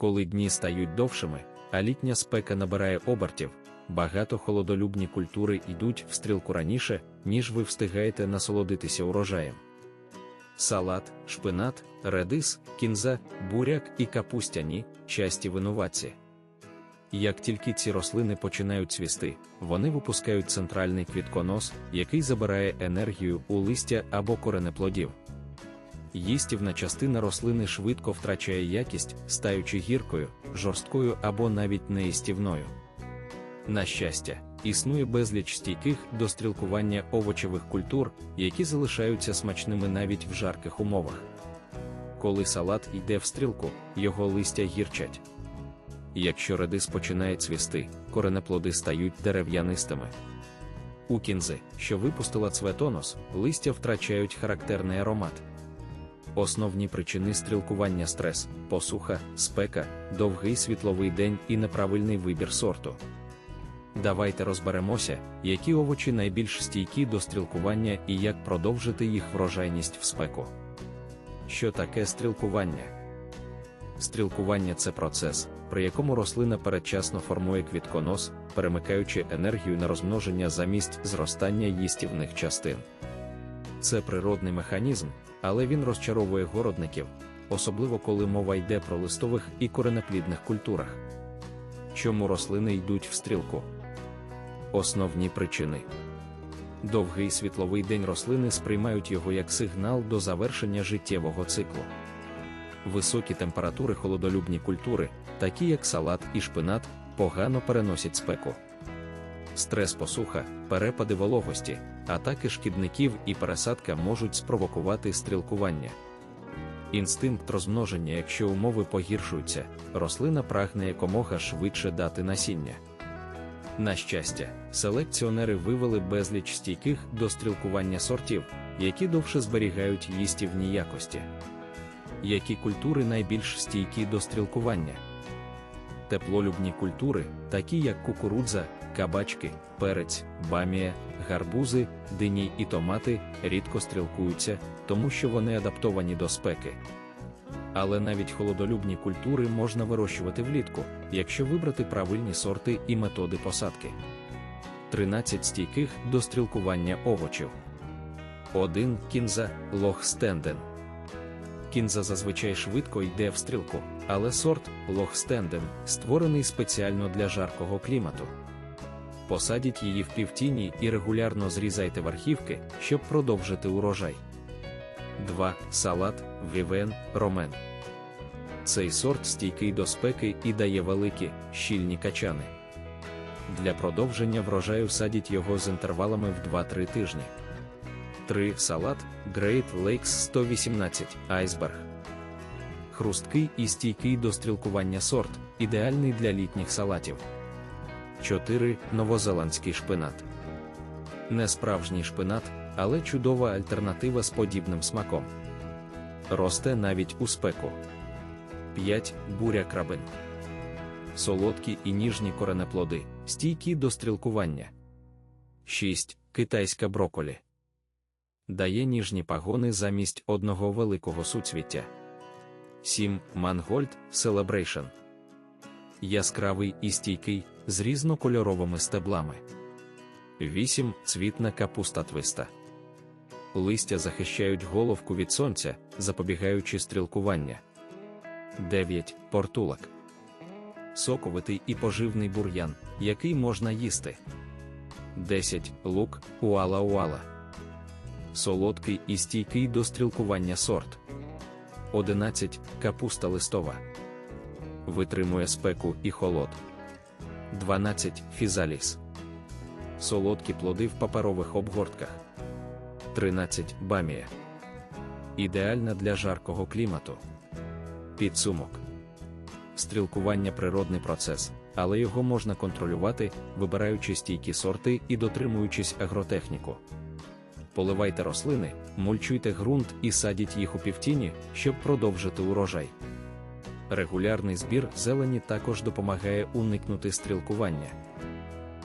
Коли дні стають довшими, а літня спека набирає обертів, багато холодолюбні культури йдуть в стрілку раніше, ніж ви встигаєте насолодитися урожаєм. Салат, шпинат, редис, кінза, буряк і капустяні часті винуватці. Як тільки ці рослини починають цвісти, вони випускають центральний квітконос, який забирає енергію у листя або коренеплодів. Їстівна частина рослини швидко втрачає якість, стаючи гіркою, жорсткою або навіть неїстівною. На щастя, існує безліч стійких до стрілкування овочевих культур, які залишаються смачними навіть в жарких умовах. Коли салат йде в стрілку, його листя гірчать. Якщо редис починає цвісти, коренеплоди стають дерев'янистими. У кінзи, що випустила цветонос, листя втрачають характерний аромат. Основні причини стрілкування стрес, посуха, спека, довгий світловий день і неправильний вибір сорту. Давайте розберемося, які овочі найбільш стійкі до стрілкування і як продовжити їх врожайність в спеку. Що таке стрілкування? Стрілкування це процес, при якому рослина передчасно формує квітконос, перемикаючи енергію на розмноження замість зростання їстівних частин. Це природний механізм, але він розчаровує городників, особливо коли мова йде про листових і коренеплідних культурах. Чому рослини йдуть в стрілку? Основні причини. Довгий світловий день рослини сприймають його як сигнал до завершення життєвого циклу. Високі температури холодолюбні культури, такі як салат і шпинат, погано переносять спеку. Стрес посуха, перепади вологості, атаки шкідників і пересадка можуть спровокувати стрілкування. Інстинкт розмноження, якщо умови погіршуються, рослина прагне якомога швидше дати насіння. На щастя, селекціонери вивели безліч стійких до стрілкування сортів, які довше зберігають їстівні якості. Які культури найбільш стійкі до стрілкування? Теплолюбні культури, такі як кукурудза, кабачки, перець, бамія, гарбузи, дині і томати, рідко стрілкуються, тому що вони адаптовані до спеки. Але навіть холодолюбні культури можна вирощувати влітку, якщо вибрати правильні сорти і методи посадки. 13 стійких до стрілкування овочів. 1. Кінза лохстенден. Кінза зазвичай швидко йде в стрілку, але сорт лохстенден створений спеціально для жаркого клімату. Посадіть її в півтіні і регулярно зрізайте верхівки, щоб продовжити урожай. 2. Салат, вівен, ромен. Цей сорт стійкий до спеки і дає великі, щільні качани. Для продовження врожаю садіть його з інтервалами в 2-3 тижні. 3. Салат Great Lakes 118 Айсберг. Хрусткий і стійкий до стрілкування сорт, ідеальний для літніх салатів. 4. Новозеландський шпинат. Не справжній шпинат, але чудова альтернатива з подібним смаком. Росте навіть у спеку. 5. Буря крабин. Солодкі і ніжні коренеплоди, стійкі до стрілкування. 6. Китайська броколі. Дає ніжні пагони замість одного великого суцвіття. 7. Мангольд Celebration. Яскравий і стійкий з різнокольоровими стеблами. 8. Цвітна капуста твиста. Листя захищають головку від сонця, запобігаючи стрілкування. 9. Портулак. Соковитий і поживний бур'ян, який можна їсти. 10. Лук уала-уала. Солодкий і стійкий до стрілкування сорт. 11. Капуста листова. Витримує спеку і холод. 12. Фізаліс. Солодкі плоди в паперових обгортках. 13. Бамія. Ідеальна для жаркого клімату. Підсумок. Стрілкування природний процес, але його можна контролювати, вибираючи стійкі сорти і дотримуючись агротехніку. Поливайте рослини, мульчуйте ґрунт і садіть їх у півтіні, щоб продовжити урожай. Регулярний збір зелені також допомагає уникнути стрілкування.